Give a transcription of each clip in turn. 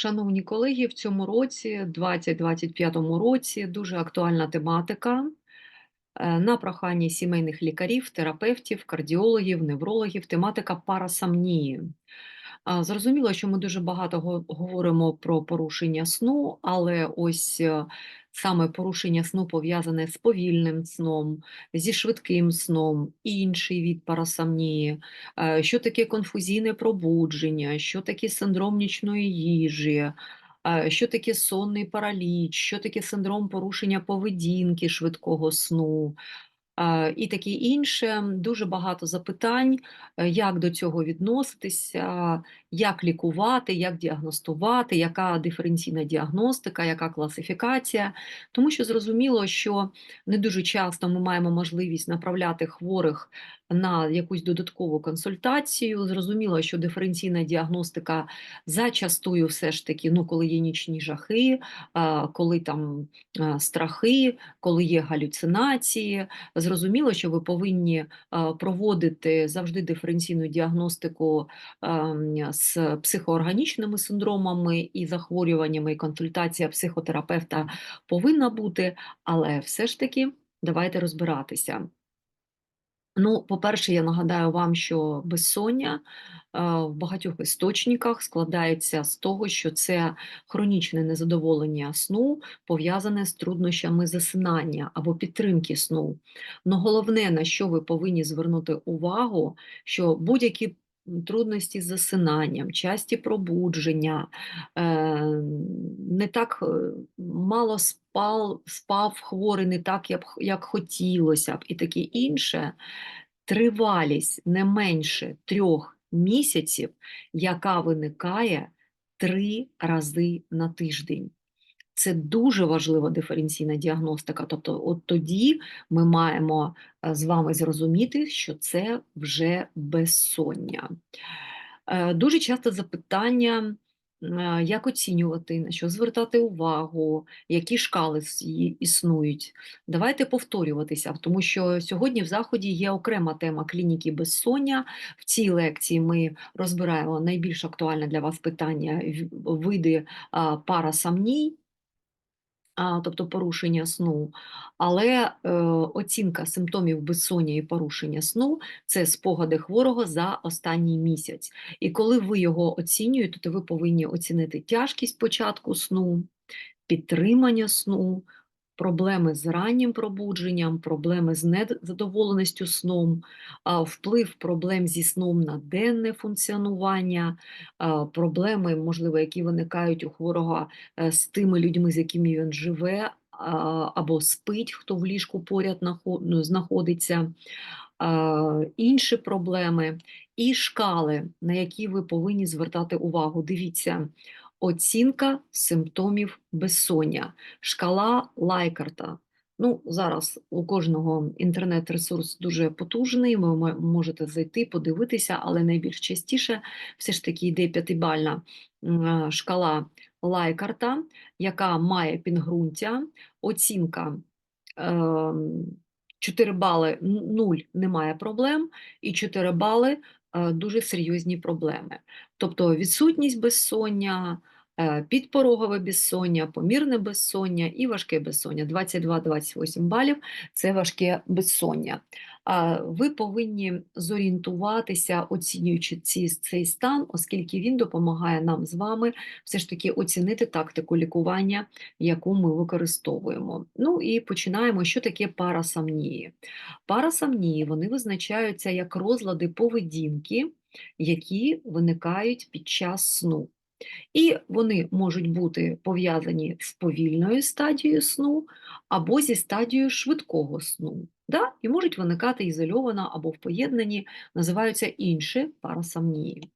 Шановні колеги, в цьому році, 2025 році, дуже актуальна тематика. Е, На прохання сімейних лікарів, терапевтів, кардіологів, неврологів, тематика парасомнії. Зрозуміло, що ми дуже багато говоримо про порушення сну, але ось е, саме порушення сну пов'язане з повільним сном, зі швидким сном, інший від парасомнії, Е, що таке конфузійне пробудження, що таке синдром нічної їжі. е, Що таке сонний параліч, що таке синдром порушення поведінки швидкого сну, і таке інше. Дуже багато запитань, е, як до цього відноситися, як лікувати, як діагностувати, яка диференційна діагностика, яка класифікація. Тому що зрозуміло, що не дуже часто ми маємо можливість направляти хворих на якусь додаткову консультацію. Зрозуміло, що диференційна діагностика зачастую все ж таки, ну, коли є нічні жахи, коли там страхи, коли є галюцинації. Зрозуміло, що ви повинні проводити завжди диференційну діагностику з психоорганічними синдромами і захворюваннями, і консультація психотерапевта повинна бути, але все ж таки давайте розбиратися. Ну, по-перше, я нагадаю вам, що безсоння в багатьох істочниках складається з того, що це хронічне незадоволення сну пов'язане з труднощами засинання або підтримки сну. Но головне, на що ви повинні звернути увагу, що будь-які трудності з засинанням, часті пробудження, е, не так е, мало спав, спав хворий, не так, як, як хотілося б, і таке інше тривалість не менше трьох місяців, яка виникає три рази на тиждень. Це дуже важлива диференційна діагностика. Тобто, от тоді ми маємо е, з вами зрозуміти, що це вже безсоння. Е, Дуже часто запитання, е, як оцінювати, на що звертати увагу, які шкали існують. Давайте повторюватися, тому що сьогодні в заході є окрема тема клініки безсоння. В цій лекції ми розбираємо найбільш актуальне для вас питання види а, тобто порушення сну, але е, оцінка симптомів безсоння і порушення сну це спогади хворого за останній місяць. І коли ви його оцінюєте, то ви повинні оцінити тяжкість початку сну, підтримання сну, проблеми з раннім пробудженням, проблеми з незадоволеністю сном, вплив проблем зі сном на денне функціонування, проблеми, можливо, які виникають у хворого е, з тими людьми, з якими він живе, або спить, хто в ліжку поряд ну, знаходиться, інші проблеми і шкали, на які ви повинні звертати увагу. Дивіться, оцінка симптомів безсоння, шкала Лайкарта. Ну, зараз у кожного інтернет-ресурс дуже потужний, ви можете зайти, подивитися, але найбільш частіше все ж таки йде п'ятибальна е, шкала Лайкарта, яка має підґрунтя, оцінка ем, 4 бали 0 немає проблем, і 4 бали е, дуже серйозні проблеми. Тобто відсутність безсоння, е, підпорогове безсоння, помірне безсоння і важке безсоння. 22-28 балів це важке безсоння. Ви повинні зорієнтуватися, оцінюючи ці, цей стан, оскільки він допомагає нам з вами все ж таки оцінити тактику лікування, яку ми використовуємо. Ну і починаємо, що таке парасомнії. Парасомнії вони визначаються як розлади поведінки, які виникають під час сну. І вони можуть бути пов'язані з повільною стадією сну або зі стадією швидкого сну. Да? І можуть виникати ізольовано або в поєднанні, називаються інші парасомнії.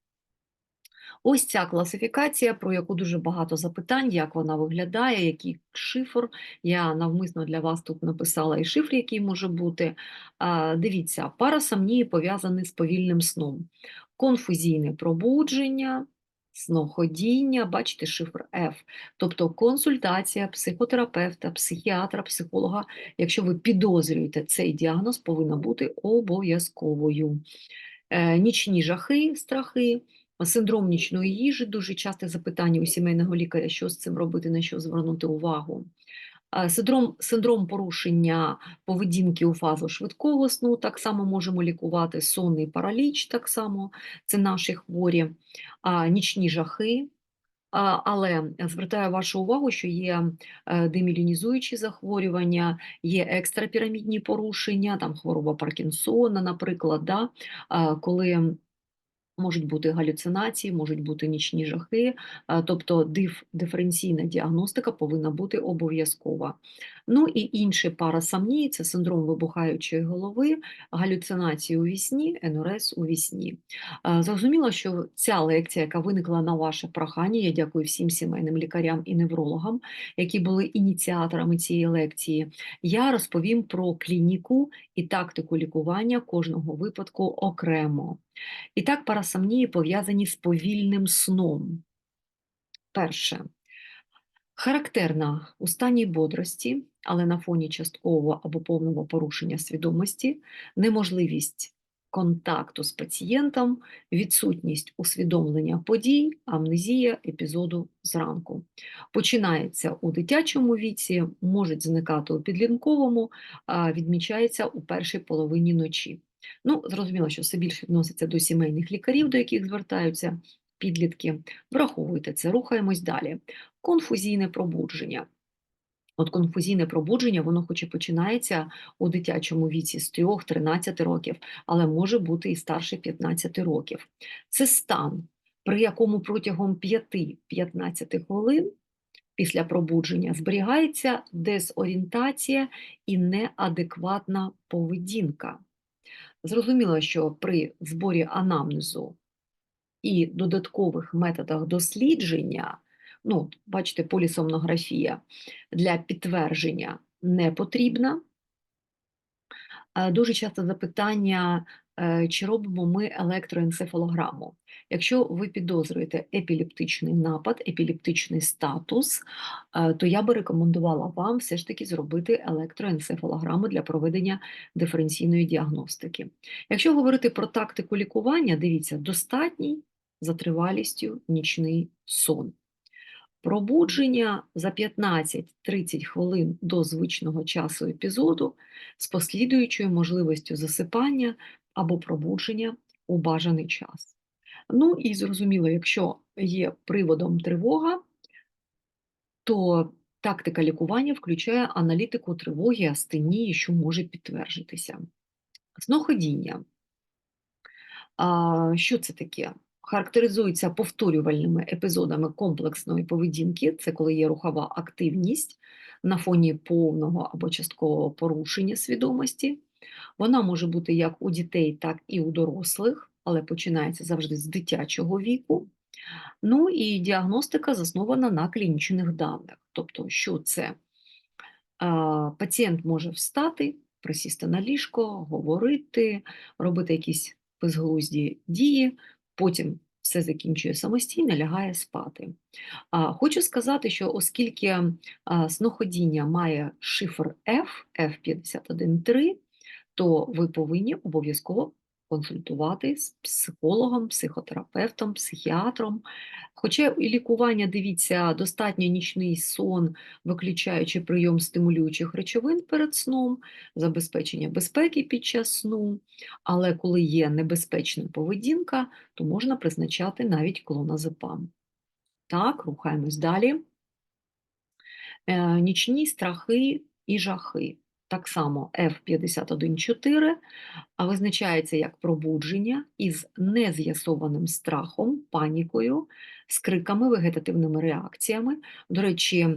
Ось ця класифікація, про яку дуже багато запитань, як вона виглядає, який шифр. Я навмисно для вас тут написала і шифр, який може бути. Дивіться, парасомнії пов'язані з повільним сном. Конфузійне пробудження, сноходіння, бачите, шифр F, тобто консультація психотерапевта, психіатра, психолога, якщо ви підозрюєте цей діагноз, повинна бути обов'язковою. Е, Нічні жахи, страхи, Синдром нічної їжі дуже часте запитання у сімейного лікаря, що з цим робити, на що звернути увагу. Синдром, синдром порушення поведінки у фазу швидкого сну так само можемо лікувати, сонний параліч так само, це наші хворі, нічні жахи. Але звертаю вашу увагу, що є е, демілінізуючі захворювання, є екстрапірамідні порушення, там хвороба Паркінсона, наприклад, да, коли Можуть бути галюцинації, можуть бути нічні жахи, е, тобто диф, диференційна діагностика повинна бути обов'язкова. Ну і інші парасамнії – це синдром вибухаючої голови, галюцинації у вісні, НРС у вісні. Зрозуміло, що ця лекція, яка виникла на ваше прохання, я дякую всім сімейним лікарям і неврологам, які були ініціаторами цієї лекції. Я розповім про клініку і тактику лікування кожного випадку окремо. І так, парасомнії пов'язані з повільним сном. Перше. Характерна у стані бодрості, але на фоні часткового або повного порушення свідомості, неможливість контакту з пацієнтом, відсутність усвідомлення подій, амнезія епізоду зранку. Починається у дитячому віці, можуть зникати у підлінковому, відмічається у першій половині ночі. Ну, зрозуміло, що все більше відноситься до сімейних лікарів, до яких звертаються підлітки. Враховуйте це, рухаємось далі. Конфузійне пробудження. От конфузійне пробудження, воно хоч і починається у дитячому віці з 3-13 років, але може бути і старше 15 років. Це стан, при якому протягом 5-15 хвилин після пробудження зберігається дезорієнтація і неадекватна поведінка. Зрозуміло, що при зборі анамнезу і додаткових методах дослідження, ну, бачите, полісомнографія для підтвердження не потрібна. Дуже часто запитання, е, чи робимо ми електроенцефалограму. Якщо ви підозрюєте епілептичний напад, епілептичний статус, е, то я би рекомендувала вам все ж таки зробити електроенцефалограму для проведення диференційної діагностики. Якщо говорити про тактику лікування, дивіться, достатній за тривалістю нічний сон. Пробудження за 15-30 хвилин до звичного часу епізоду з послідуючою можливістю засипання або пробудження у бажаний час. Ну і зрозуміло, якщо є приводом тривога, то тактика лікування включає аналітику тривоги, астенії, що може підтвердитися. Сноходіння. А, Що це таке? Характеризується повторювальними епізодами комплексної поведінки, це коли є рухова активність на фоні повного або часткового порушення свідомості. Вона може бути як у дітей, так і у дорослих, але починається завжди з дитячого віку. Ну і діагностика заснована на клінічних даних. Тобто, що це? Пацієнт може встати, присісти на ліжко, говорити, робити якісь безглузді дії, потім все закінчує самостійно, лягає спати. А, Хочу сказати, що оскільки сноходіння має шифр F, F513, то ви повинні обов'язково консультувати з психологом, психотерапевтом, психіатром. Хоча і лікування, дивіться, достатньо нічний сон, виключаючи прийом стимулюючих речовин перед сном, забезпечення безпеки під час сну, але коли є небезпечна поведінка, то можна призначати навіть клоназепам. Так, рухаємось далі. Е, Нічні страхи і жахи. Так само F514 визначається як пробудження із нез'ясованим страхом, панікою, з криками, вегетативними реакціями. До речі,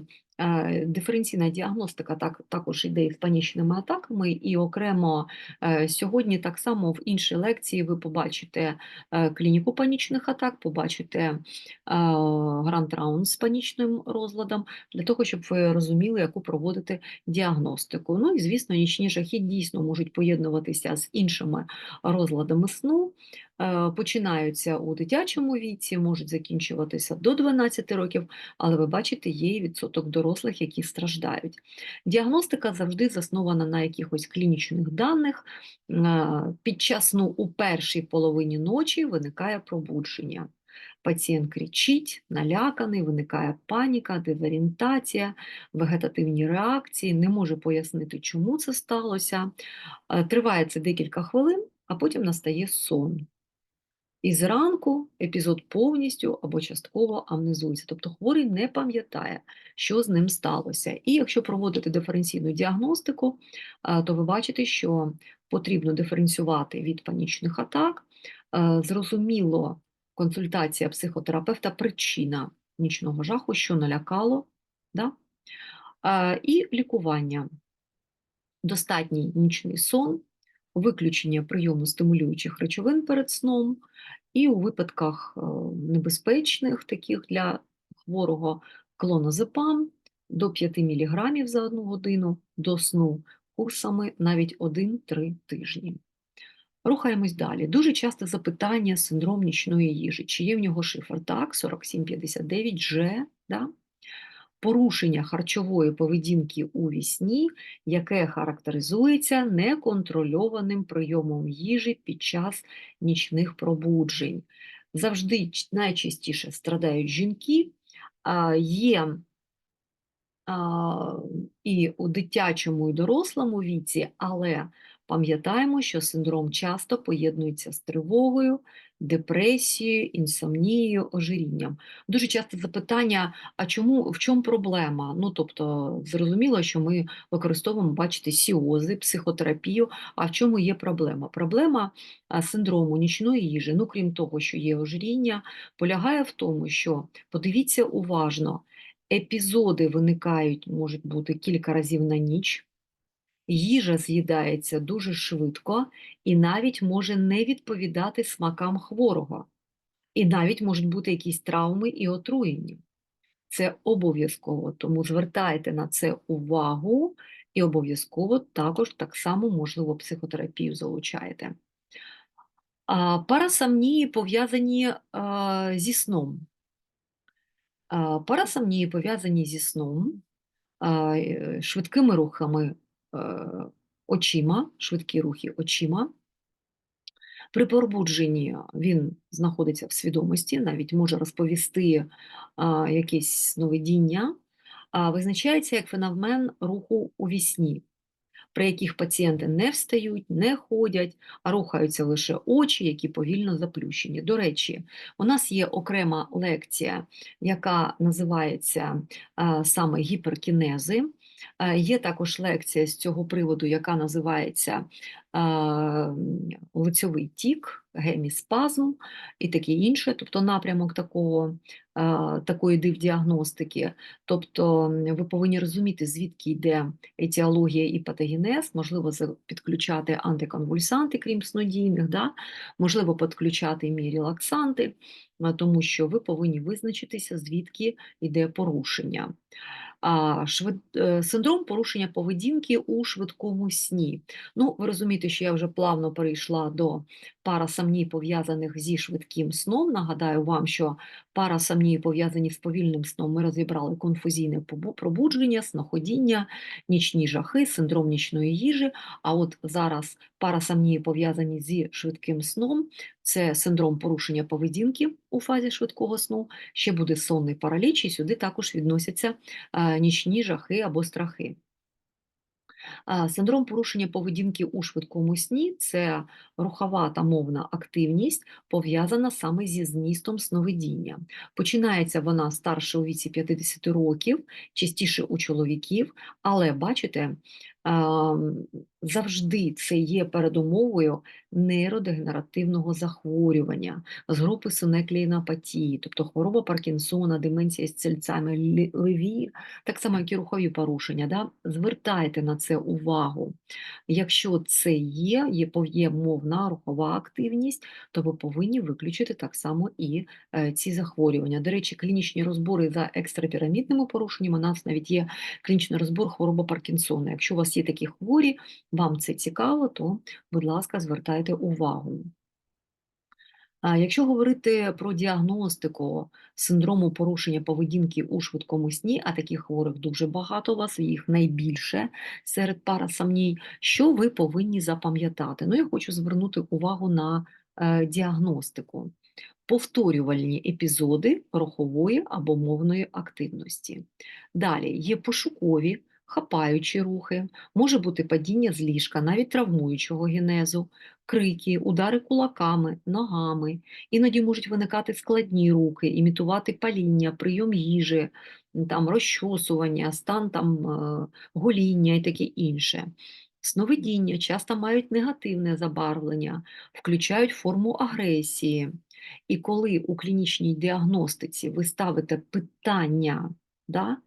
диференційна діагностика так, також йде із панічними атаками, і окремо е, сьогодні так само в іншій лекції ви побачите е, клініку панічних атак, побачите грант раунд з панічним розладом, для того, щоб ви розуміли, яку проводити діагностику. Ну і, звісно, нічні жахи дійсно можуть поєднуватися з іншими розладами сну. Е, починаються у дитячому віці, можуть закінчуватися до 12 років, але ви бачите, є і відсоток дорослих, які страждають. Діагностика завжди заснована на якихось клінічних даних. Е, Під час сну у першій половині ночі виникає пробудження. Пацієнт кричить, наляканий, виникає паніка, дезорієнтація, вегетативні реакції, не може пояснити, чому це сталося. Е, Триває це декілька хвилин, а потім настає сон. І зранку епізод повністю або частково амнезується, тобто хворий не пам'ятає, що з ним сталося. І якщо проводити диференційну діагностику, то ви бачите, що потрібно диференціювати від панічних атак. Е, Зрозуміло, консультація психотерапевта причина нічного жаху, що налякало, да? Е, і лікування. Достатній нічний сон, виключення прийому стимулюючих речовин перед сном, і у випадках е, небезпечних, таких для хворого клонозепам до 5 мг за одну годину до сну курсами навіть 1-3 тижні. Рухаємось далі. Дуже часто запитання синдром нічної їжі. Чи є в нього шифр? Так, 4759 Ж, да? Порушення харчової поведінки у вісні, яке характеризується неконтрольованим прийомом їжі під час нічних пробуджень. Завжди найчастіше страдають жінки, є і у дитячому і дорослому віці, але пам'ятаємо, що синдром часто поєднується з тривогою, депресією, інсомнією, ожирінням. Дуже часто запитання: а чому в чому проблема? Ну тобто, зрозуміло, що ми використовуємо, бачите, сіози, психотерапію. А в чому є проблема? Проблема синдрому нічної їжі, ну крім того, що є ожиріння, полягає в тому, що подивіться уважно. Епізоди виникають, можуть бути кілька разів на ніч. Їжа з'їдається дуже швидко і навіть може не відповідати смакам хворого. І навіть можуть бути якісь травми і отруєння. Це обов'язково, тому звертайте на це увагу і обов'язково також так само, можливо, психотерапію залучаєте. А, парасомнії пов'язані зі сном. А, Парасомнії пов'язані зі сном, а, е, швидкими рухами очима, швидкі рухи очима. При пробудженні він знаходиться в свідомості, навіть може розповісти а, якесь сновидіння, а, визначається як феномен руху у вісні, при яких пацієнти не встають, не ходять, а рухаються лише очі, які повільно заплющені. До речі, у нас є окрема лекція, яка називається а, саме гіперкінези. Е, Є також лекція з цього приводу, яка називається е, лицьовий тік, геміспазм і таке інше, тобто напрямок такого, е, такої дивдіагностики. Тобто ви повинні розуміти, звідки йде етіологія і патогенез, можливо, підключати антиконвульсанти, крім снодійних, да? можливо, підключати мірілаксанти, тому що ви повинні визначитися, звідки йде порушення. Е, Синдром порушення поведінки у швидкому сні. Ну, ви розумієте, що я вже плавно перейшла до парасомній, пов'язаних зі швидким сном. Нагадаю вам, що парасомнії пов'язані з повільним сном. Ми розібрали конфузійне пробудження, сноходіння, нічні жахи, синдром нічної їжі. А от зараз парасомнії пов'язані зі швидким сном. Це синдром порушення поведінки у фазі швидкого сну. Ще буде сонний параліч, і сюди також відносяться е, нічні жахи або страхи. Синдром порушення поведінки у швидкому сні це рухова та мовна активність, пов'язана саме зі змістом сновидіння. Починається вона старше у віці 50 років, частіше у чоловіків, але бачите, ем, завжди це є передумовою нейродегенеративного захворювання з групи синеклієнопатії, тобто хвороба Паркінсона, деменція з цільцями, леві, так само, як і рухові порушення. Да? Звертайте на це увагу. Якщо це є, є, є мовна рухова активність, то ви повинні виключити так само і е, ці захворювання. До речі, клінічні розбори за екстрапірамідними порушеннями, у нас навіть є клінічний розбор хвороба Паркінсона. Якщо у вас є такі хворі, вам це цікаво, то, будь ласка, звертайте увагу. Якщо говорити про діагностику синдрому порушення поведінки у швидкому сні, а таких хворих дуже багато у вас, їх найбільше серед парасомній, що ви повинні запам'ятати? Ну, я хочу звернути увагу на е, діагностику. повторювальні епізоди рухової або мовної активності. Далі є пошукові, хапаючі рухи, може бути падіння з ліжка, навіть травмуючого генезу, крики, удари кулаками, ногами. Іноді можуть виникати складні рухи, імітувати паління, прийом їжі, там, розчосування, стан там, е, гоління і таке інше. Сновидіння часто мають негативне забарвлення, включають форму агресії. І коли у клінічній діагностиці ви ставите питання, да,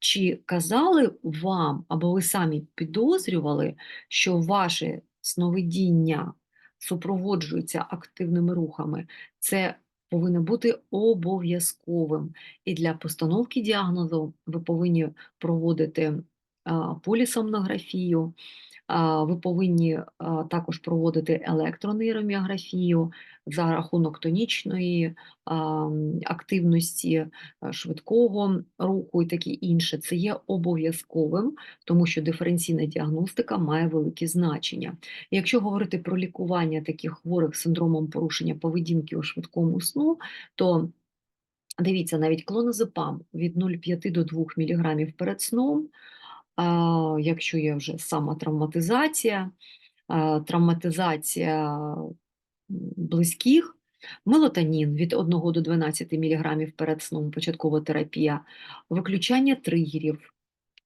чи казали вам, або ви самі підозрювали, що ваше сновидіння супроводжується активними рухами, це повинно бути обов'язковим. І для постановки діагнозу ви повинні проводити полісомнографію, ви повинні також проводити електронейроміографію за рахунок тонічної активності, швидкого руху і таке інше. Це є обов'язковим, тому що диференційна діагностика має велике значення. Якщо говорити про лікування таких хворих з синдромом порушення поведінки у швидкому сну, то дивіться, навіть клоназепам від 0,5 до 2 мг перед сном, якщо є вже самотравматизація, а, травматизація близьких, мелатонін від 1 до 12 мг перед сном, початкова терапія, виключання тригерів,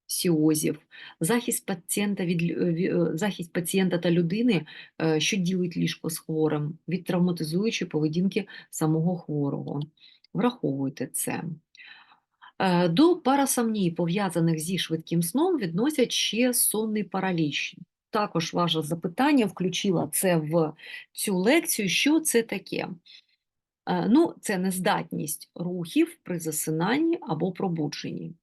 сіозів, захист пацієнта від ві- е, захист пацієнта та людини, е, що ділить ліжко з хворим, від травматизуючої поведінки самого хворого. Враховуйте це. Е, До парасомній, пов'язаних зі швидким сном, відносять ще сонний параліч. Також ваше запитання включила це в цю лекцію. Що це таке? Е, Ну, це нездатність рухів при засинанні або пробудженні.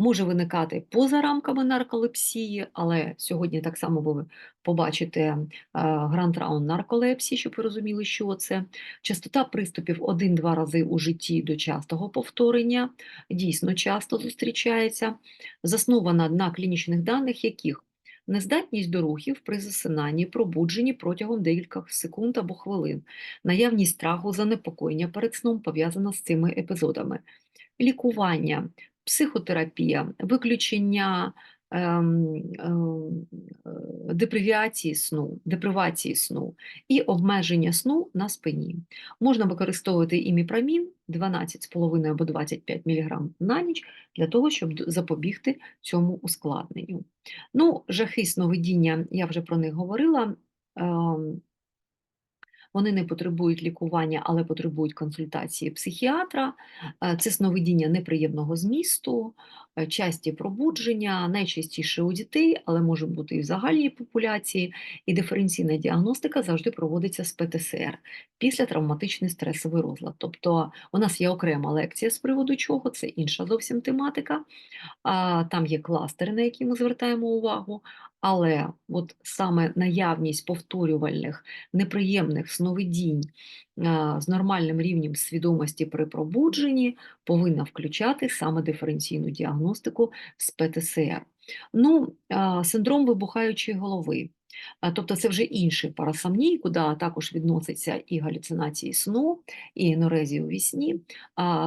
Може виникати поза рамками нарколепсії, але сьогодні так само ви побачите гранд раунд нарколепсії, щоб ви розуміли, що це. Частота приступів 1-2 рази у житті до частого повторення, дійсно часто зустрічається, заснована на клінічних даних, яких нездатність до рухів при засинанні, пробудженні протягом декількох секунд або хвилин, наявність страху, занепокоєння перед сном пов'язана з цими епізодами, лікування психотерапія, виключення ем, ем, депривіації сну, депривації сну і обмеження сну на спині. Можна використовувати іміпрамін 12,5 або 25 мг на ніч для того, щоб запобігти цьому ускладненню. Ну, жахи сновидіння, я вже про них говорила. Вони не потребують лікування, але потребують консультації психіатра. Е, Це сновидіння неприємного змісту, е, часті пробудження, найчастіше у дітей, але може бути і в загальній популяції. І диференційна діагностика завжди проводиться з ПТСР після травматичний стресовий розлад. Тобто у нас є окрема лекція з приводу чого, це інша зовсім тематика. Там є кластери, на які ми звертаємо увагу. Але от саме наявність повторювальних неприємних сновидінь з нормальним рівнем свідомості при пробудженні повинна включати саме диференційну діагностику з ПТСР. Ну, синдром вибухаючої голови. А, Тобто це вже інший парасомній, куди також відносяться і галюцинації сну, і енорезії у вісні.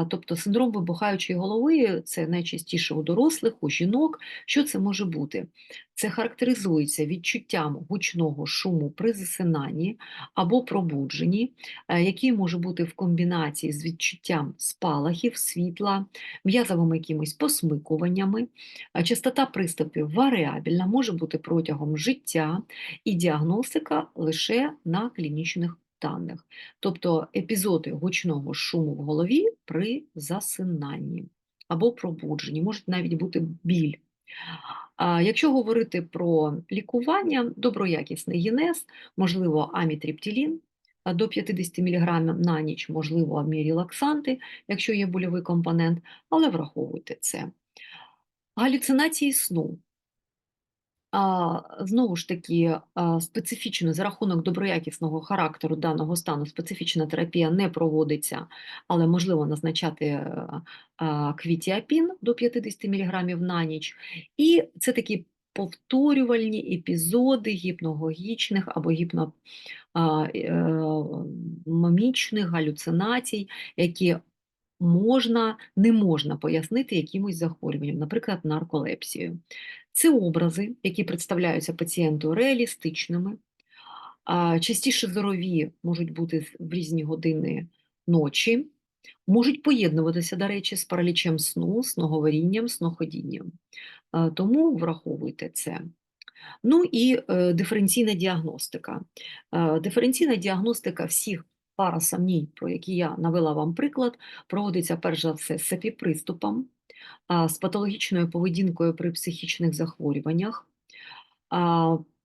Тобто синдром вибухаючої голови це найчастіше у дорослих, у жінок. Що це може бути? Це характеризується відчуттям гучного шуму при засинанні або пробудженні, е, який може бути в комбінації з відчуттям спалахів, світла, м'язовими якимись посмикуваннями. Е, Частота приступів варіабільна, може бути протягом життя, і діагностика лише на клінічних даних. Тобто епізоди гучного шуму в голові при засинанні або пробудженні, можуть навіть бути біль. Якщо говорити про лікування, доброякісний генез, можливо, амітриптилін до 50 мг на ніч, можливо, амірелаксанти, якщо є больовий компонент, але враховуйте це. Галюцинації сну. Знову ж таки, специфічно за рахунок доброякісного характеру даного стану специфічна терапія не проводиться, але можливо назначати е, квітіапін до 50 мг на ніч. І це такі повторювальні епізоди гіпногогічних або гіпномомічних галюцинацій, які можна, не можна пояснити якимось захворюванням, наприклад, нарколепсією. Це образи, які представляються пацієнту реалістичними, частіше зорові можуть бути в різні години ночі, можуть поєднуватися, до речі, з паралічем сну, сноговорінням, сноходінням. Тому враховуйте це. Ну і е, диференційна діагностика. Диференційна діагностика всіх парасомній, про які я навела вам приклад, проводиться перш за все з епіприступом, а, з патологічною поведінкою при психічних захворюваннях,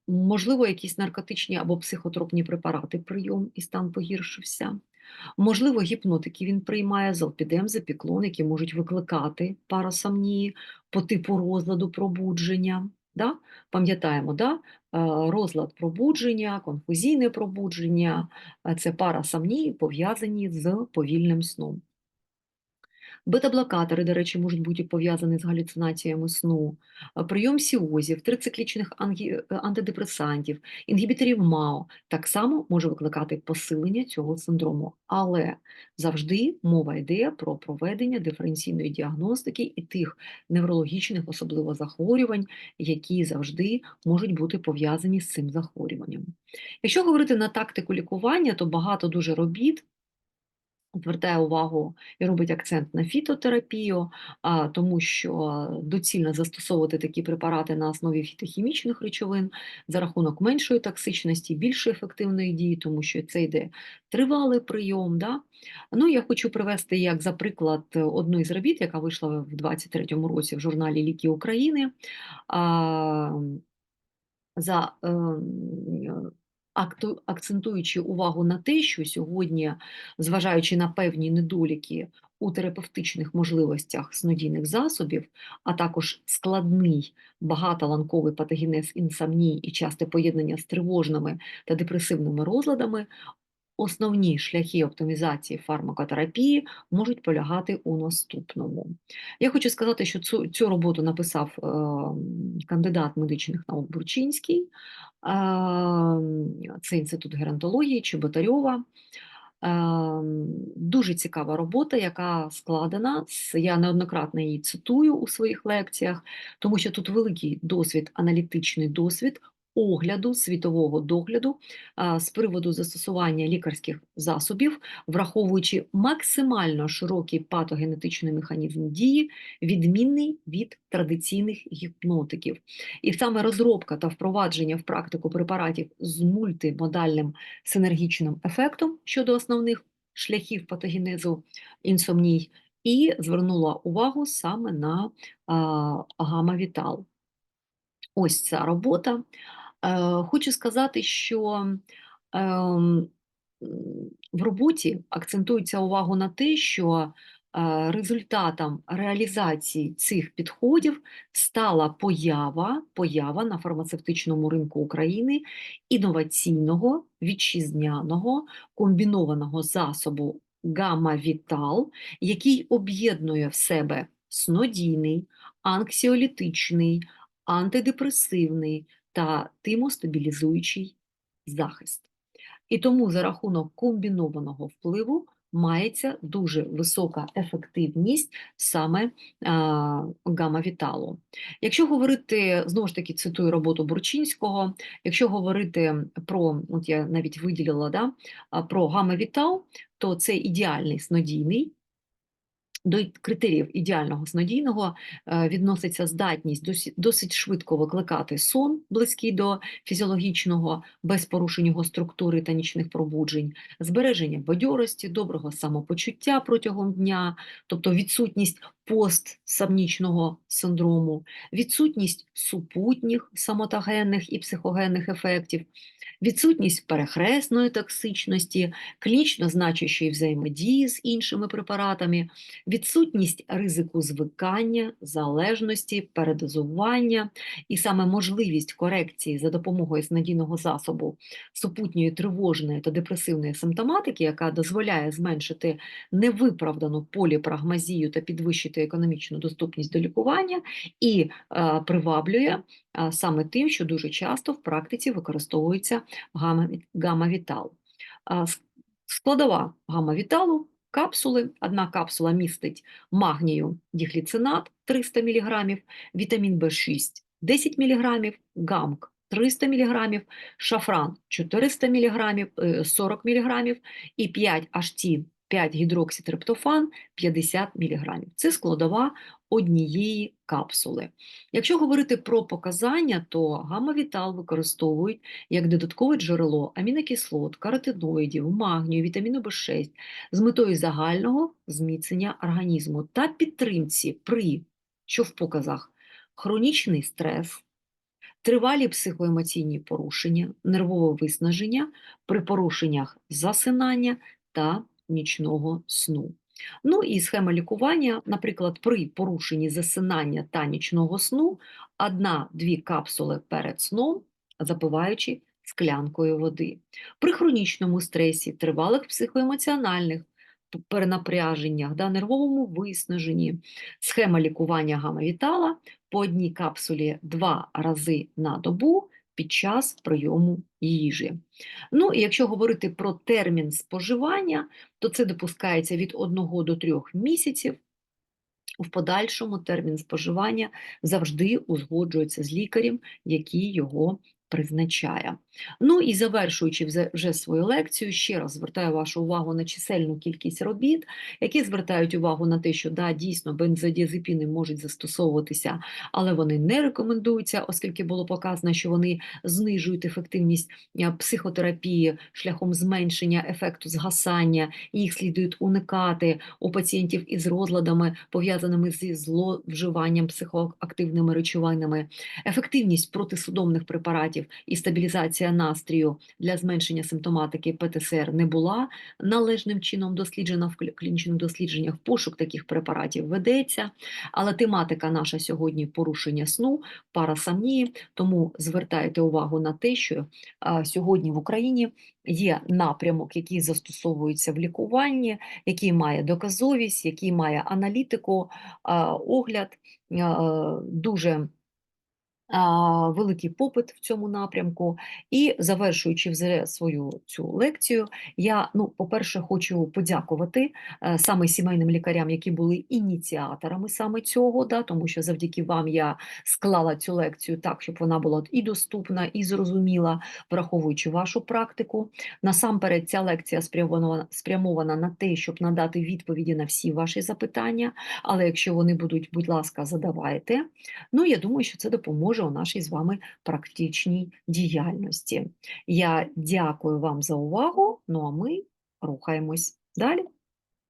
можливо, якісь наркотичні або психотропні препарати прийом і стан погіршився. Можливо, гіпнотики він приймає залпідем, запіклон, які можуть викликати парасомнії по типу розладу пробудження. Да? Пам'ятаємо, да? Розлад пробудження, конфузійне пробудження це парасомнії, пов'язані з повільним сном. Бета-блокатори, до речі, можуть бути пов'язані з галюцинаціями сну, прийом сіозів, трициклічних е, антидепресантів, інгібіторів МАО так само може викликати посилення цього синдрому. Але завжди мова йде про проведення диференційної діагностики і тих неврологічних, особливо захворювань, які завжди можуть бути пов'язані з цим захворюванням. Якщо говорити на тактику лікування, то багато дуже робіт звертає увагу і робить акцент на фітотерапію, тому що доцільно застосовувати такі препарати на основі фітохімічних речовин за рахунок меншої токсичності, більшої ефективної дії, тому що це йде тривалий прийом. Да? Ну, я хочу привести як за приклад одну із робіт, яка вийшла в 2023 році в журналі Ліки України. За ем, акцентуючи увагу на те, що сьогодні, зважаючи на певні недоліки у терапевтичних можливостях снодійних засобів, а також складний багатоланковий патогенез інсомній і часте поєднання з тривожними та депресивними розладами, основні шляхи оптимізації фармакотерапії можуть полягати у наступному. Я хочу сказати, що цю, цю роботу написав е, кандидат медичних наук Бурчинський, е, це інститут геронтології Чеботарьова. Е, Дуже цікава робота, яка складена. Я неоднократно її цитую у своїх лекціях, тому що тут великий досвід, аналітичний досвід огляду, світового догляду з приводу застосування лікарських засобів, враховуючи максимально широкий патогенетичний механізм дії, відмінний від традиційних гіпнотиків. І саме розробка та впровадження в практику препаратів з мультимодальним синергічним ефектом щодо основних шляхів патогенезу інсомній, і звернула увагу саме на гамма-вітал. Ось ця робота. Е, Хочу сказати, що в роботі акцентується увагу на те, що е, результатом реалізації цих підходів стала поява, поява на фармацевтичному ринку України інноваційного вітчизняного комбінованого засобу гамма-вітал, який об'єднує в себе снодійний, анксіолітичний, антидепресивний та тимостабілізуючий захист. І тому за рахунок комбінованого впливу мається дуже висока ефективність саме гамма-віталу. Якщо говорити, знову ж таки, цитую роботу Бурчинського, якщо говорити про, от я навіть виділила да, про гамма-вітал, то це ідеальний снодійний, до критеріїв ідеального снодійного е, відноситься здатність досить швидко викликати сон, близький до фізіологічного, без порушень його структури та нічних пробуджень, збереження бадьорості, доброго самопочуття протягом дня, тобто відсутність постсамнічного синдрому, відсутність супутніх самотогенних і психогенних ефектів, відсутність перехресної токсичності, клінічно значущої взаємодії з іншими препаратами, відсутність ризику звикання, залежності, передозування і саме можливість корекції за допомогою снадійного засобу супутньої тривожної та депресивної симптоматики, яка дозволяє зменшити невиправдану поліпрагмазію та підвищити підвищити економічну доступність до лікування і е, приваблює е, саме тим, що дуже часто в практиці використовується гамма- гамма-вітал. А, Складова гамма-віталу капсули. Одна капсула містить магнію дігліцинат 300 мг, вітамін В6 10 мг, гамк 300 мг, шафран 400 мг, 40 мг і 5-HT 5-гідрокситриптофан 50 мг. Це складова однієї капсули. Якщо говорити про показання, то гамма-вітал використовують як додаткове джерело амінокислот, каротиноїдів, магнію, вітаміну В6 з метою загального зміцнення організму та підтримці при, що в показах, хронічний стрес, тривалі психоемоційні порушення, нервове виснаження при порушеннях засинання та нічного сну. Ну і схема лікування, наприклад, при порушенні засинання та нічного сну, одна-дві капсули перед сном, запиваючи склянкою води. При хронічному стресі, тривалих психоемоціональних перенапряженнях, да, нервовому виснаженні, схема лікування гамма-вітала по одній капсулі два рази на добу під час прийому їжі. Ну і якщо говорити про термін споживання, то це допускається від 1 до 3 місяців. В подальшому термін споживання завжди узгоджується з лікарем, який його призначає. Ну і завершуючи вже- свою лекцію, ще раз звертаю вашу увагу на чисельну кількість робіт, які звертають увагу на те, що да, дійсно бензодіазепіни можуть застосовуватися, але вони не рекомендуються, оскільки було показано, що вони знижують ефективність е, психотерапії шляхом зменшення ефекту згасання, їх слідують уникати у пацієнтів із розладами, пов'язаними зі зловживанням психоактивними речовинами, ефективність протисудомних препаратів і стабілізація настрію для зменшення симптоматики ПТСР не була належним чином досліджена в клінічних дослідженнях. Пошук таких препаратів ведеться, але тематика наша сьогодні порушення сну, парасамнії, тому звертайте увагу на те, що сьогодні в Україні є напрямок, який застосовується в лікуванні, який має доказовість, який має аналітику, огляд, дуже великий попит в цьому напрямку. І завершуючи вже свою цю лекцію, я, ну, по-перше, хочу подякувати е, саме сімейним лікарям, які були ініціаторами саме цього, да, тому що завдяки вам я склала цю лекцію так, щоб вона була і доступна, і зрозуміла, враховуючи вашу практику. Насамперед, ця лекція спрямована, спрямована на те, щоб надати відповіді на всі ваші запитання. Але якщо вони будуть, будь ласка, задавайте. Ну, я думаю, що це допоможе у нашій з вами практичній діяльності. Я дякую вам за увагу. Ну а ми рухаємось далі.